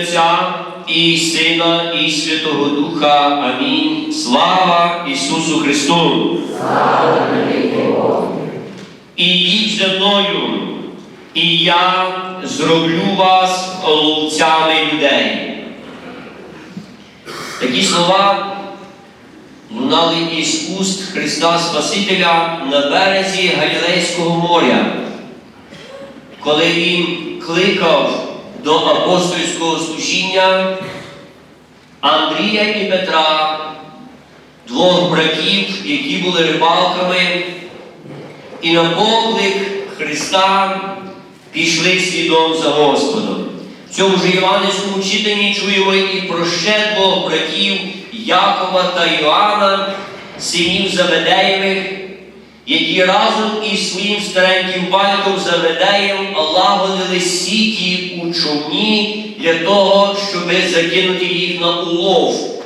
Отця і Сина, і Святого Духа. Амінь. Слава Ісусу Христу! І йдіть за мною, і я зроблю вас ловцями людей. Такі слова лунали із уст Христа Спасителя на березі Галілейського моря, коли Він кликав до апостольського служіння Андрія і Петра, двох братів, які були рибалками, і на поклик Христа пішли слідом за Господом. В цьому ж Іванівському читанні чуємо і про ще двох братів Якова та Іоанна, синів Заведеєвих, які разом із своїм стареньким батьком Заведеєм лагодили сіті у човні для того, щоб закинути їх на улов.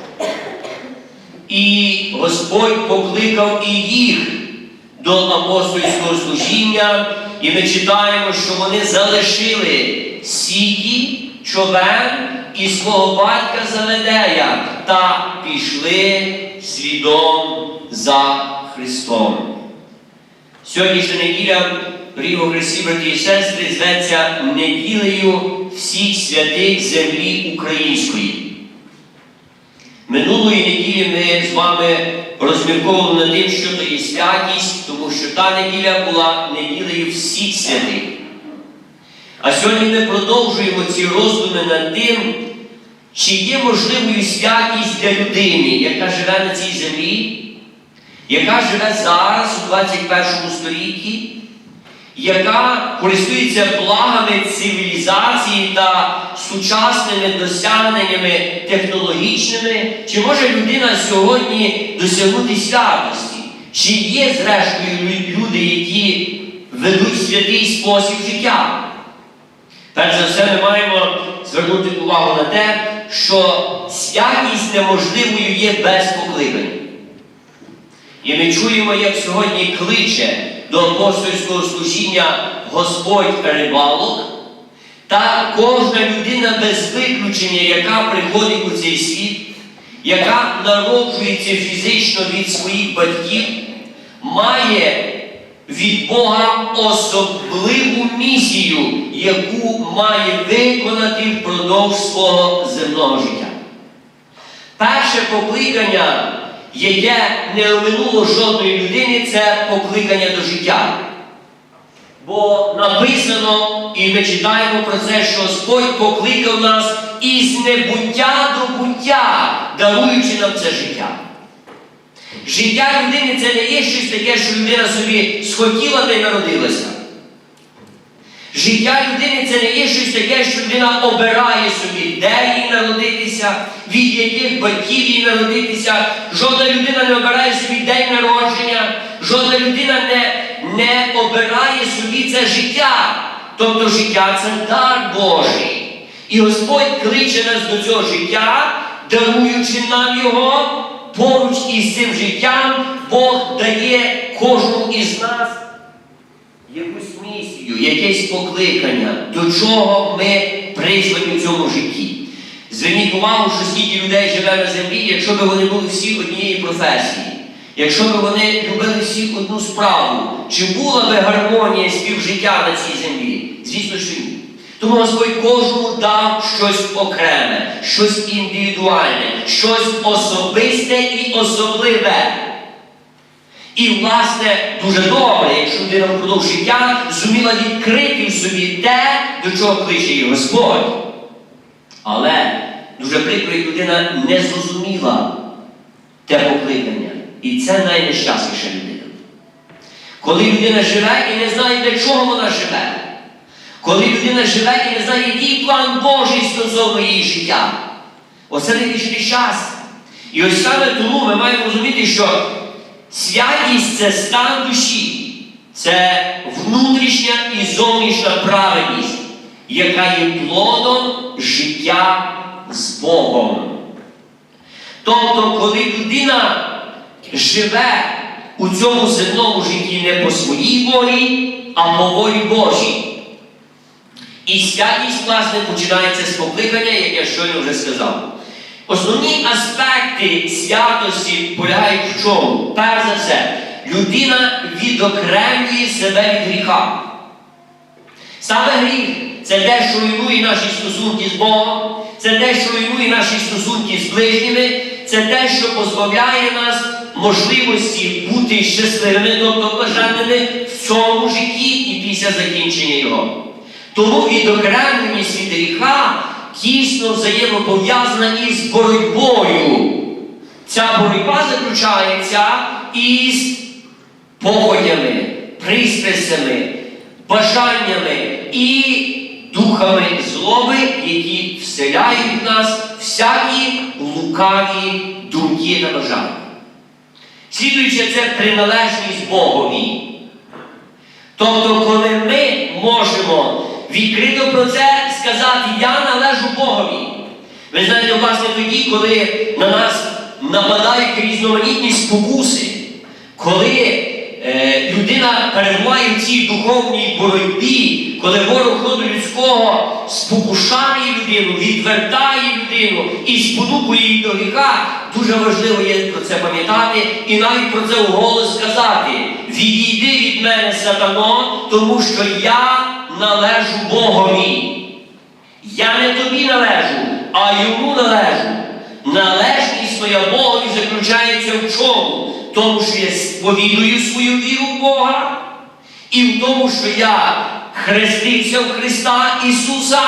І Господь покликав і їх до апостольського служіння, і ми читаємо, що вони залишили сіті, човен і свого батька Заведея та пішли слідом за Христом. Сьогоднішня неділя, дорогі браті і сестри, зветься неділею всіх святих землі української. Минулої неділі ми з вами розмірковували над тим, що то є святість, тому що та неділя була неділею всіх святих. А сьогодні ми продовжуємо ці роздуми над тим, чи є можливою святість для людини, яка живе на цій землі, яка живе зараз у 21 столітті, яка користується благами цивілізації та сучасними досягненнями технологічними, чи може людина сьогодні досягнути святості? Чи є, зрештою, люди, які ведуть святий спосіб життя? Перш за все, ми маємо звернути увагу на те, що святість неможливою є без покликання. І ми чуємо, як сьогодні кличе до апостольського служіння Господь рибалок, та кожна людина без виключення, яка приходить у цей світ, яка народжується фізично від своїх батьків, має від Бога особливу місію, яку має виконати впродовж свого земного життя. Перше покликання, яке не оминуло жодної людини, це покликання до життя. Бо написано, і ми читаємо про це, що Господь покликав нас із небуття до буття, даруючи нам це життя. Життя людини це не є щось таке, що людина собі схотіла та й народилася. Життя людини це не є щось таке, що людина обирає собі, де їй народитися, від яких батьків їй народитися. Жодна людина не обирає собі день народження, жодна людина не, не обирає собі це життя. Тобто життя це дар Божий. І Господь кличе нас до цього життя, даруючи нам його поруч із цим життям, Бог дає кожному із нас якусь місію, якесь покликання, до чого ми призвані в цьому житті. Зверніть увагу, що скільки людей живе на землі, якщо б вони були всі однієї професії, якщо б вони любили всі одну справу, чи була би гармонія співжиття на цій землі? Звісно, що ні. Тому Господь кожному дав щось окреме, щось індивідуальне, щось особисте і особливе. І, власне, дуже добре, якщо людина впродовж життя зуміла відкрити в собі те, до чого кличе її Господь. Але дуже прикро, як людина не зрозуміла те покликання. І це найнещасніша людина. Коли людина живе і не знає, для чого вона живе. Коли людина живе і не знає, який план Божий стосовно її життя. Оце найбільше час. І ось саме тому ми маємо розуміти, що святість це стан душі, це внутрішня і зовнішня праведність, яка є плодом життя з Богом. Тобто, коли людина живе у цьому земному житті не по своїй волі, а по волі Божій. І святість, власне, починається з покликання, яке щойно вже сказав. Основні аспекти святості полягають в чому? Перш за все, людина відокремлює себе від гріха. Саме гріх це те, що руйнує наші стосунки з Богом, це те, що руйнує наші стосунки з ближніми, це те, що позбавляє нас можливості бути щасливими, тобто блаженними в цьому житті і після закінчення його. Тому відокремленість від гріха тісно взаємопов'язана із боротьбою. Ця боротьба заключається із походями, пристрастями, бажаннями і духами злоби, які вселяють в нас всякі лукаві думки та бажання. Слідуючи, це приналежність Богові. Тобто, коли ми можемо відкрито про це сказати, я належу Богові. Ви знаєте, власне, тоді, коли на нас нападають різноманітні спокуси, коли е, людина перебуває в цій духовній боротьбі, коли ворог роду людського спокушає людину, відвертає людину і спонукує її до гріха, дуже важливо є про це пам'ятати і навіть про це вголос сказати. Відійди від мене, сатано, тому що я належу Богові. Я не тобі належу, а йому належу. Належність моя Богові заключається в чому? В тому, що я сповідую свою віру в Бога, і в тому, що я хрестився в Христа Ісуса,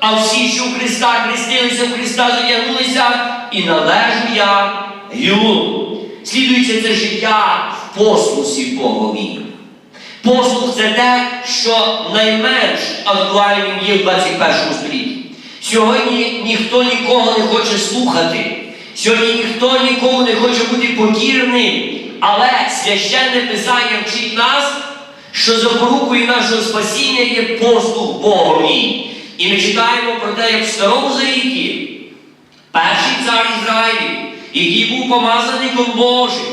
а всі, що в Христа хрестилися, в Христа задягнулися, і належу я йому. Слідується це життя в послусі Богові. Послух це те, що найменш актуальним є в 21 столітті. Сьогодні ніхто нікого не хоче слухати. Сьогодні ніхто нікому не хоче бути покірним. Але священне Писання вчить нас, що запорукою нашого спасіння є послух Богові. І ми читаємо про те, як в Старому Завіті перший цар Ізраїлю, який був помазаником Божим,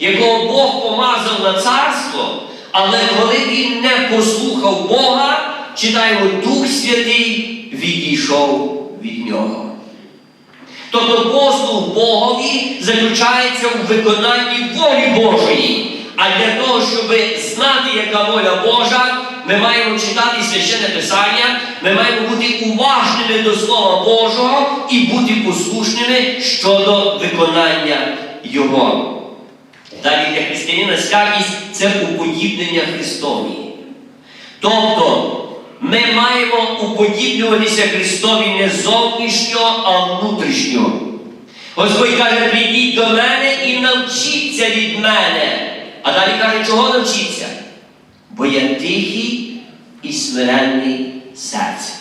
якого Бог помазав на царство, але коли він не послухав Бога, читаємо, Дух Святий відійшов від нього. Тобто послуг Богові заключається у виконанні волі Божої. А для того, щоб знати, яка воля Божа, ми маємо читати священне Писання, ми маємо бути уважними до Слова Божого і бути послушними щодо виконання Його. Далі для християнина святість це уподібнення Христові. Тобто ми маємо уподібнюватися Христові не зовнішньо, а внутрішньо. Господь каже, прийдіть до мене і навчіться від мене. А далі каже, чого навчіться? Бо я тихий і смиренний серцем.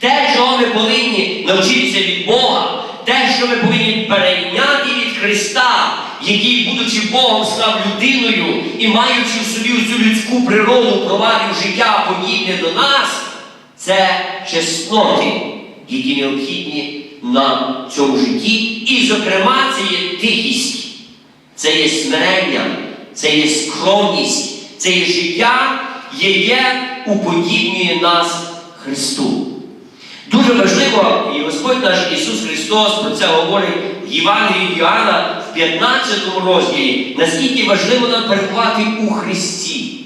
Те, чого ми повинні навчитися від Бога, те, що ми повинні перейняти від Христа, який, будучи Богом, став людиною і маючи в собі цю людську природу, провадив життя подібне до нас, це чесноти, які необхідні нам в цьому житті. І, зокрема, це є тихість, це є смирення, це є скромність, це є життя, яке уподібнює нас Христу. Дуже важливо, і Господь наш Ісус Христос про це говорить Євангелії Йоанна в 15 розділі, наскільки важливо нам перебувати у Христі.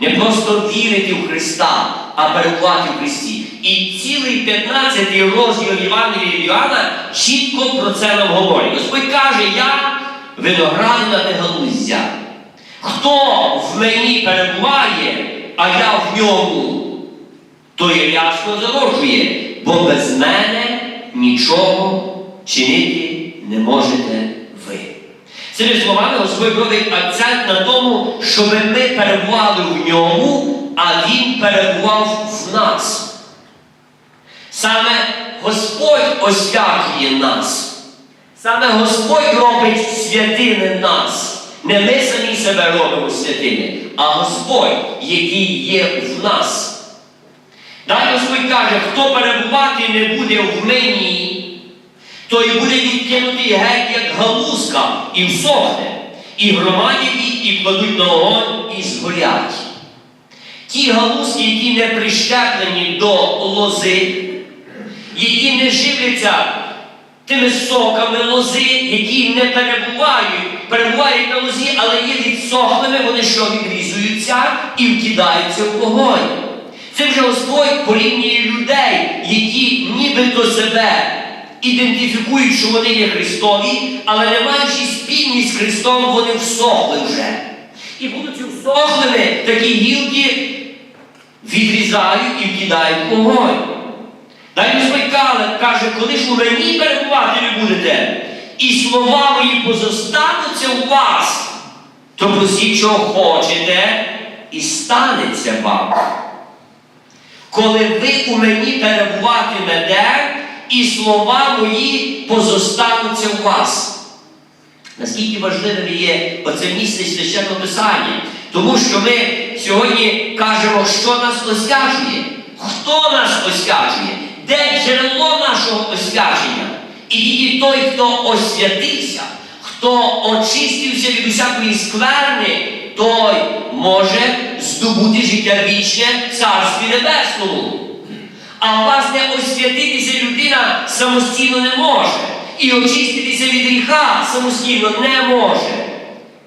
Не просто вірити в Христа, а перебувати в Христі. І цілий 15 розділ Євангелії Йоанна чітко про це нам говорить. Господь каже, я виноградина не галуздя. Хто в мені перебуває, а я в ньому той рясно зароджує, бо без мене нічого чинити не можете ви. Цими словами Господь робить акцент на тому, щоб ми перебували в ньому, а Він перебував в нас. Саме Господь освячує нас. Саме Господь робить святими нас. Не ми самі себе робимо святими, а Господь, який є в нас. Далі Господь каже, хто перебувати не буде в мені, той буде відкинутий геть, як галузка, і всохне, і громадять їх, і кладуть на огонь, і згорять. Ті галузки, які не прищеплені до лози, які не живляться тими соками лози, які не перебувають, перебувають на лозі, але є відсохлими, вони що відрізуються і вкидаються в вогонь. Це вже Господь порівнює людей, які нібито себе ідентифікують, що вони є Христові, але не маючи спільність з Христом, вони всохли вже. І будучи всохлими, такі гілки відрізають і вкидають вогонь. Далі Господь каже- коли ж у мені перебувати ви будете, і слова мої позостануться у вас, то просіть, чого хочете, і станеться вам. Коли ви у мені перебуватимете, і слова мої позостануться у вас. Наскільки важливим є оце місце священного Писання? Тому що ми сьогодні кажемо, що нас освячує. Хто нас освячує? Де джерело нашого освячення? І тільки той, хто освятився, хто очистився від усякої скверни, той може здобути життя вічне в Царстві Небесному. А власне освятитися людина самостійно не може. І очиститися від гріха самостійно не може.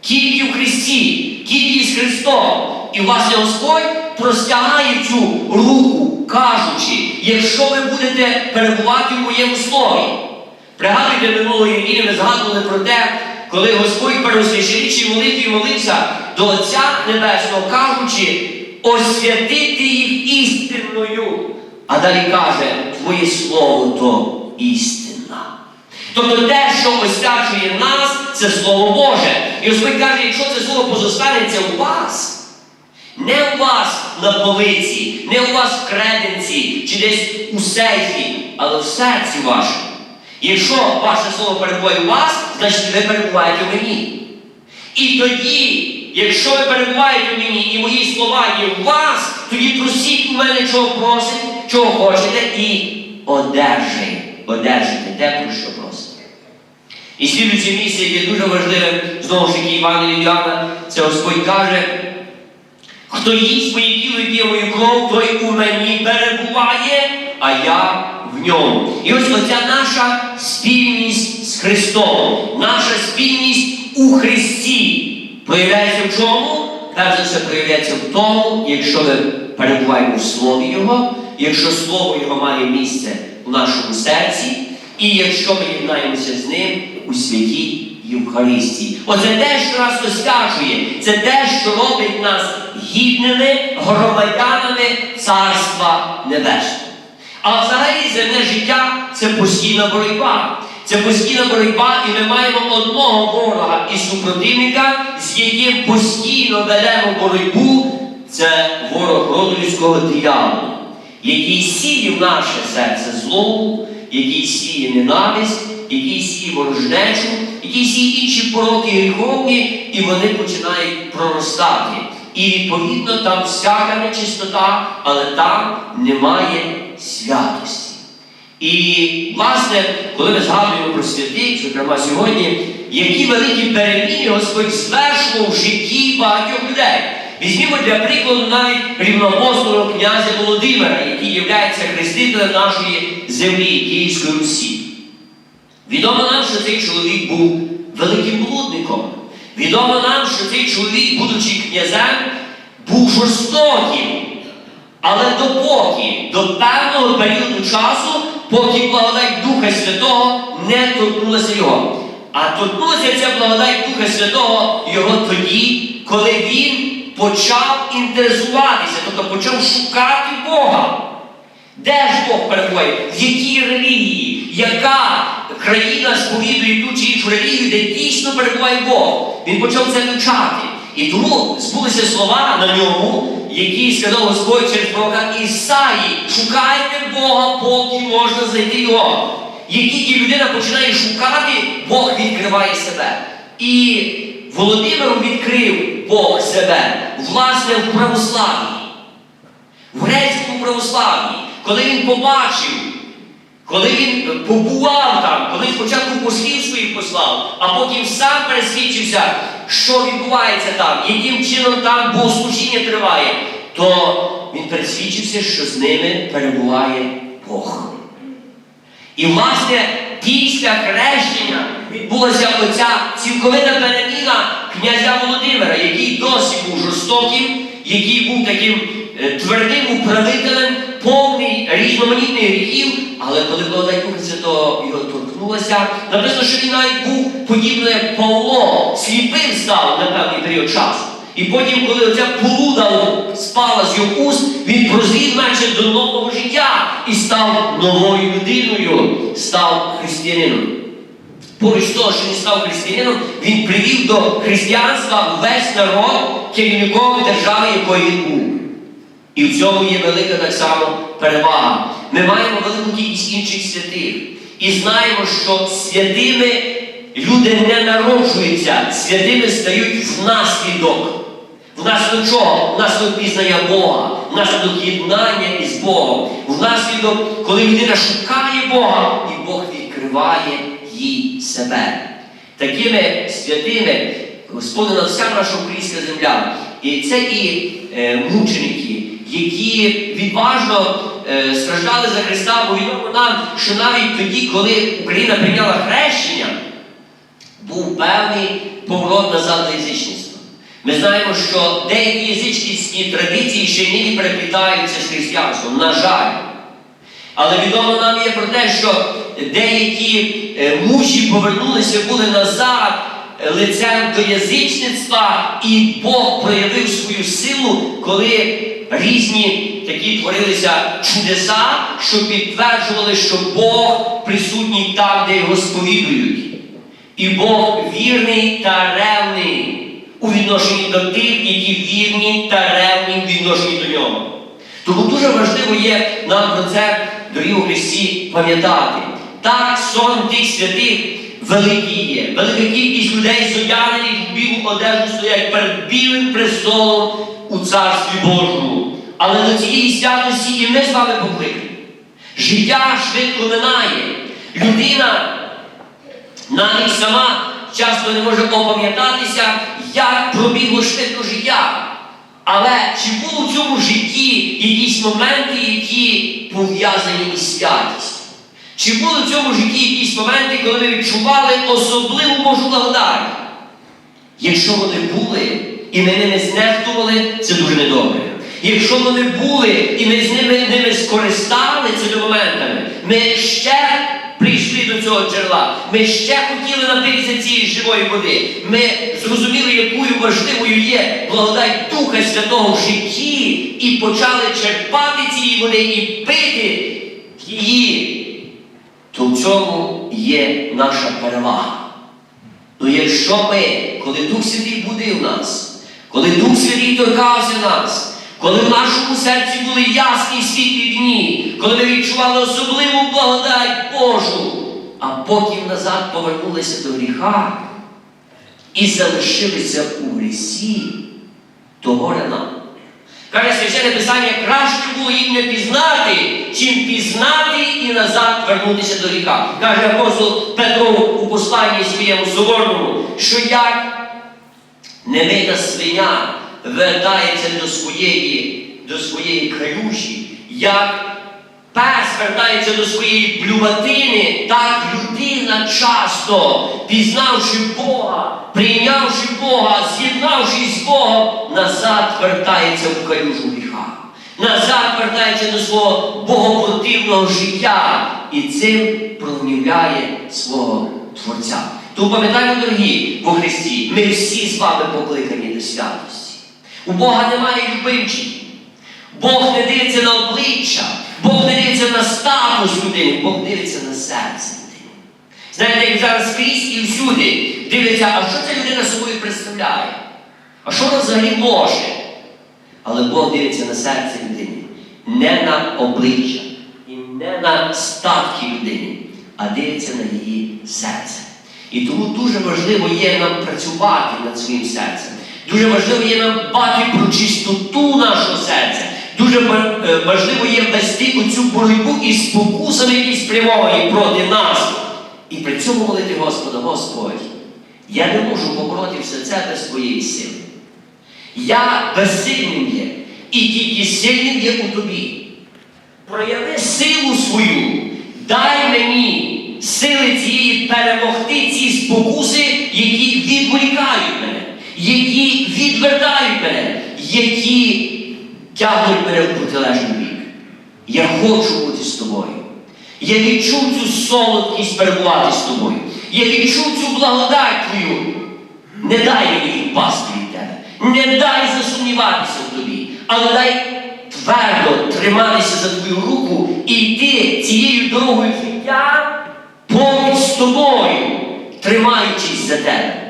Тільки в Христі, тільки з Христом. І власне Господь простягає цю руку, кажучи, якщо ви будете перебувати в моєму слові. Пригадуйте минулої неділі, ми згадували про те, коли Господь пересвященичій молитві молився до Отця Небесного, кажучи, освятити їх істинною. А далі каже, Твоє слово то істина. Тобто те, що освячує нас, це Слово Боже. І Господь каже, якщо це слово позостанеться у вас, не у вас на полиці, не у вас в креденці чи десь у сейфі, але в серці вашому. Якщо ваше слово перебуває у вас, значить ви перебуваєте в мені. І тоді, якщо ви перебуваєте в мені і мої слова є у вас, тоді просіть у мене, чого просите, чого хочете, і одержите, одержите те, про що просите. І слідуюче місце, яке дуже важливим, знову ж таки, Івана від Іоанна, це Господь каже, хто їсть моє тіло і мою кров, той у мені перебуває, а я в ньому. І ось оця наша спільність з Христом, наша спільність у Христі проявляється в чому? Перш за все проявляється в тому, якщо ми перебуваємо в Слові Його, якщо Слово Його має місце у нашому серці, і якщо ми єднаємося з ним у святій Євхаристії. Оце те, що нас освячує, це те, що робить нас гідними громадянами Царства Небесного. А взагалі земне життя це постійна боротьба. Це постійна боротьба, і ми маємо одного ворога і супротивника, з яким постійно ведемо боротьбу. Це ворог роду людського дияволу, який сіє в наше серце злобу, який сіє ненависть, який сіє ворожнечу, який сіє інші пороки гріховні, і вони починають проростати. І відповідно там всяка нечистота, але там немає святості. І, власне, коли ми згадуємо про святих, зокрема сьогодні, які великі переміни Господь звершував в житті багатьох людей. Візьмімо для прикладу навіть рівноапостолу князя Володимира, який є хрестителем нашої землі Київської Русі. Відомо нам, що цей чоловік був великим блудником. Відомо нам, що цей чоловік, будучи князем, був жорстоким. Але допоки, до певного періоду часу, поки благодать Духа Святого не торкнулася його. А торкнулася ця благодать Духа Святого його тоді, коли він почав інтересуватися, тобто почав шукати Бога. Де ж Бог перебуває? В якій релігії? Яка країна сповідує ту чи іншу релігію, де дійсно перебуває Бог? Він почав це вивчати. І тому збулися слова на ньому, які сказав Господь через пророка Ісаї. Шукайте Бога, поки можна знайти його. Як тільки людина починає шукати, Бог відкриває себе. І Володимир відкрив Бог себе, власне, в православ'ї в грецькому православ'ї, коли він побачив, коли він побував там, коли спочатку послів своїх послав, а потім сам пересвідчився, що відбувається там, яким чином там богослужіння триває, то він пересвідчився, що з ними перебуває Бог. І власне після хрещення відбулася оця цілковита переміна князя Володимира, який досі був жорстоким, який був таким е, твердим управителем, повний різноманітних гріхів, але коли благодать Духа Святого його торкнулася, написано, що він навіть був подібно як Павло, сліпим став на певний період часу. І потім, коли оця полуда спала з його уст, він прозрів наче до нового життя і став новою людиною, став християнином. Поруч того, що він став християнином, він привів до християнства весь народ керівником держави, якої він був. І в цьому є велика так само перевага. Ми маємо велику кількість інших святих. І знаємо, що святими люди не народжуються, святими стають внаслідок. Внаслідок чого? Внаслідок пізнання Бога, внаслідок єднання із Богом, внаслідок, коли людина шукає Бога, і Бог відкриває їй себе. Такими святими Господина вся наша українська земля. І це і е, мученики, які відважно е, страждали за Христа, бо відомо нам, що навіть тоді, коли Україна прийняла хрещення, був певний поворот назад до язичництва. Ми знаємо, що деякі язичницькі традиції ще нині переплітаються з християнством, на жаль. Але відомо нам є про те, що деякі е, мужі повернулися були назад е, лицем до язичництва, і Бог проявив свою силу, коли різні такі творилися чудеса, що підтверджували, що Бог присутній там, де його сповідують. І Бог вірний та ревний у відношенні до тих, які вірні та ревні в відношенні до нього. Тому дуже важливо є нам про це, дорогі у Христі, пам'ятати. Так, сон тих святих великий є. Велика кількість людей, зодягнених в білу одежу, стоять перед білим престолом у Царстві Божому. Але до цієї святості і ми з вами покликані. Життя швидко минає. Людина навіть сама часто не може опам'ятатися, як пробігло швидко життя. Але чи було в цьому житті якісь моменти, які пов'язані із святістю? Чи були в цьому житті якісь моменти, коли ми відчували особливу Божу благодать? Якщо вони були, і ми ними знехтували, це дуже недобре. Якщо вони були, і ми з ними, ними скористали цими моментами, ми ще прийшли до цього джерела, ми ще хотіли напитися цієї живої води. Ми зрозуміли, якою важливою є благодать Духа Святого в житті, і почали черпати цієї води і пити її, то в цьому є наша перевага. Ну якщо ми, коли Дух Святий будив нас, коли Дух Святий торкався нас, коли в нашому серці були ясні світлі дні, коли ми відчували особливу благодать Божу, а потім назад повернулися до гріха і залишилися у грісі, то горе нам. Каже священне Писання, краще було їм не пізнати, чим пізнати і назад вернутися до гріха. Каже апостол Петро у посланні своєму соборному, що як немита свиня вертається до своєї, до своєї калюжі, як пес вертається до своєї плюватини, так людина часто, пізнавши Бога, прийнявши Бога, з'єднавшись з Богом, назад вертається в калюжу гріха. Назад вертається до свого богопротивного життя і цим прогнівляє свого Творця. Тому пам'ятаємо, дорогі во Христі, ми всі з вами покликані до святості. У Бога немає любимчиків. Бог не дивиться на обличчя, Бог не дивиться на статус людини, Бог дивиться на серце людини. Знаєте, як зараз скрізь і всюди дивляться, а що ця людина собою представляє? А що вона взагалі може? Але Бог дивиться на серце людини, не на обличчя і не на статки людини, а дивиться на її серце. І тому дуже важливо є нам працювати над своїм серцем. Дуже важливо є нам дбати про чистоту нашого серця. Дуже е, важливо є вести оцю боротьбу із спокусами, які спрямовані проти нас. І при цьому молити Господа, Господь, я не можу побороти все це без твоєї сили. Я безсильним є, і тільки сильним є у тобі. Прояви силу свою, дай мені сили цієї перемогти ці спокуси, які відволікають мене, які відвертають мене, які тягнуть мене протилежний бік. Я хочу бути з тобою. Я відчув цю солодкість перебувати з тобою. Я відчув цю благодать. Не дай мені впасти від тебе. Не дай засумніватися в тобі, але дай твердо триматися за твою руку і йти цією дорогою життя поруч з тобою, тримаючись за тебе.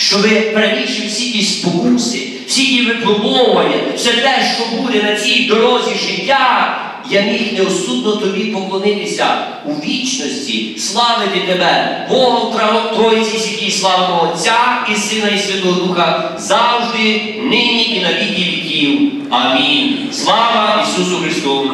Щоби перевівши всі ті спокуси, всі ті випробовування, все те, що буде на цій дорозі життя, я міг неосудно тобі поклонитися у вічності, славити тебе, Бога в Тройці святій славного Отця і Сина і Святого Духа, завжди, нині і на віки віків. Амінь. Слава Ісусу Христу!